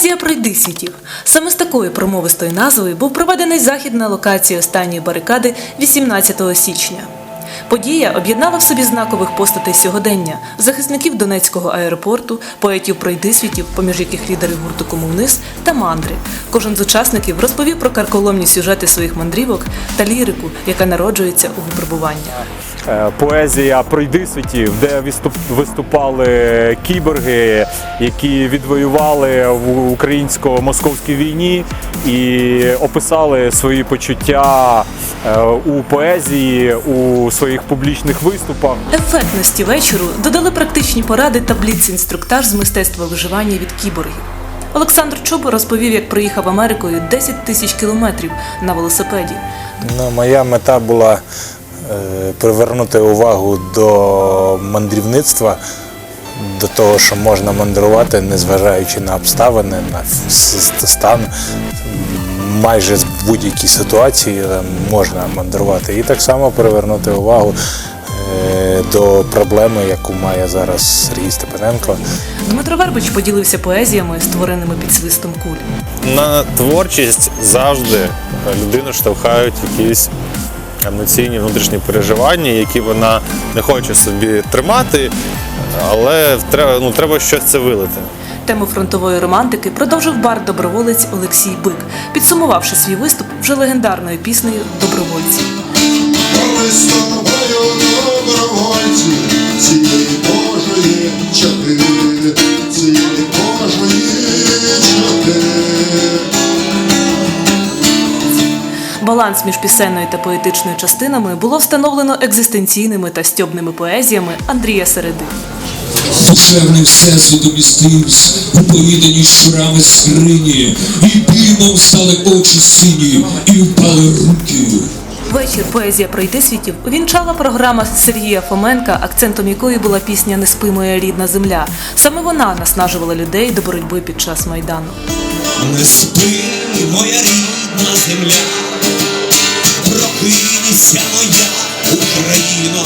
Поезія пройди світів. Саме з такою промовистою назвою був проведений захід на локації останньої барикади 18 січня. Подія об'єднала в собі знакових постатей сьогодення, захисників Донецького аеропорту, поетів пройдисвітів, поміж яких лідери гурту Комуниз та мандри. Кожен з учасників розповів про карколомні сюжети своїх мандрівок та лірику, яка народжується у випробуванні. Е, поезія пройди світів, де виступ- виступали кіборги, які відвоювали в українсько-московській війні і описали свої почуття е, у поезії у своїх публічних виступах. Ефектності вечору додали практичні поради та бліц-інструктаж з мистецтва виживання від кіборгів. Олександр Чуб розповів, як проїхав Америкою 10 тисяч кілометрів на велосипеді. Ну, моя мета була привернути увагу до мандрівництва, до того, що можна мандрувати, незважаючи на обставини, на стан. Майже з будь-якій ситуації е, можна мандрувати. І так само привернути увагу е, до проблеми, яку має зараз Сергій Степаненко. Дмитро Вербич поділився поезіями, створеними під свистом куль. на творчість завжди людину штовхають якісь емоційні внутрішні переживання, які вона не хоче собі тримати, але треба, ну, треба щось це вилити. Тему фронтової романтики продовжив бар доброволець Олексій Бик, підсумувавши свій виступ вже легендарною піснею Добровольці. Ми з тобою добровольці, цієї Божої чотири, цієї Божої чотири. Баланс між пісенною та поетичною частинами було встановлено екзистенційними та стьобними поезіями Андрія Середи. Душевний всесвіт обістився у поїданій шрами скрині, і димом стали очі сині, і впали руки. Вечір поезія пройти світів увінчала програма Сергія Фоменка, акцентом якої була пісня Не спи моя рідна земля. Саме вона наснажувала людей до боротьби під час майдану. Не спи, моя рідна земля, прокинься моя Україно,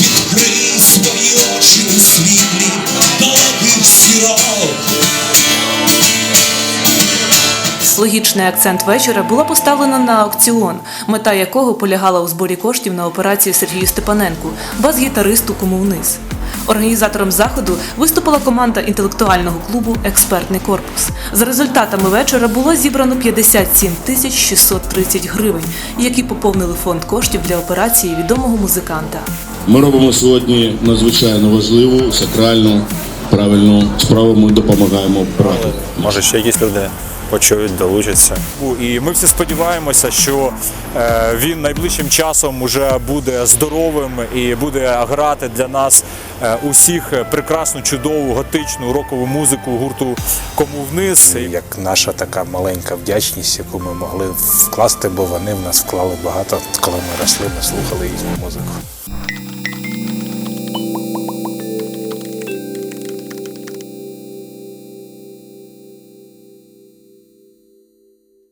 відкрий свої очі у світлі далеких зірок. Логічний акцент вечора було поставлено на аукціон, мета якого полягала у зборі коштів на операцію Сергію Степаненку, бас-гітаристу Кому вниз. Організатором заходу виступила команда інтелектуального клубу Експертний корпус. За результатами вечора було зібрано 57 тисяч 630 гривень, які поповнили фонд коштів для операції відомого музиканта. Ми робимо сьогодні надзвичайно важливу, сакральну, правильну справу. Ми допомагаємо брату. Може, ще якісь люди почують, долучаться. І ми всі сподіваємося, що е, він найближчим часом уже буде здоровим і буде грати для нас е, усіх прекрасну, чудову, готичну рокову музику гурту Кому вниз. Як наша така маленька вдячність, яку ми могли вкласти, бо вони в нас вклали багато, коли ми росли, ми слухали їхню музику.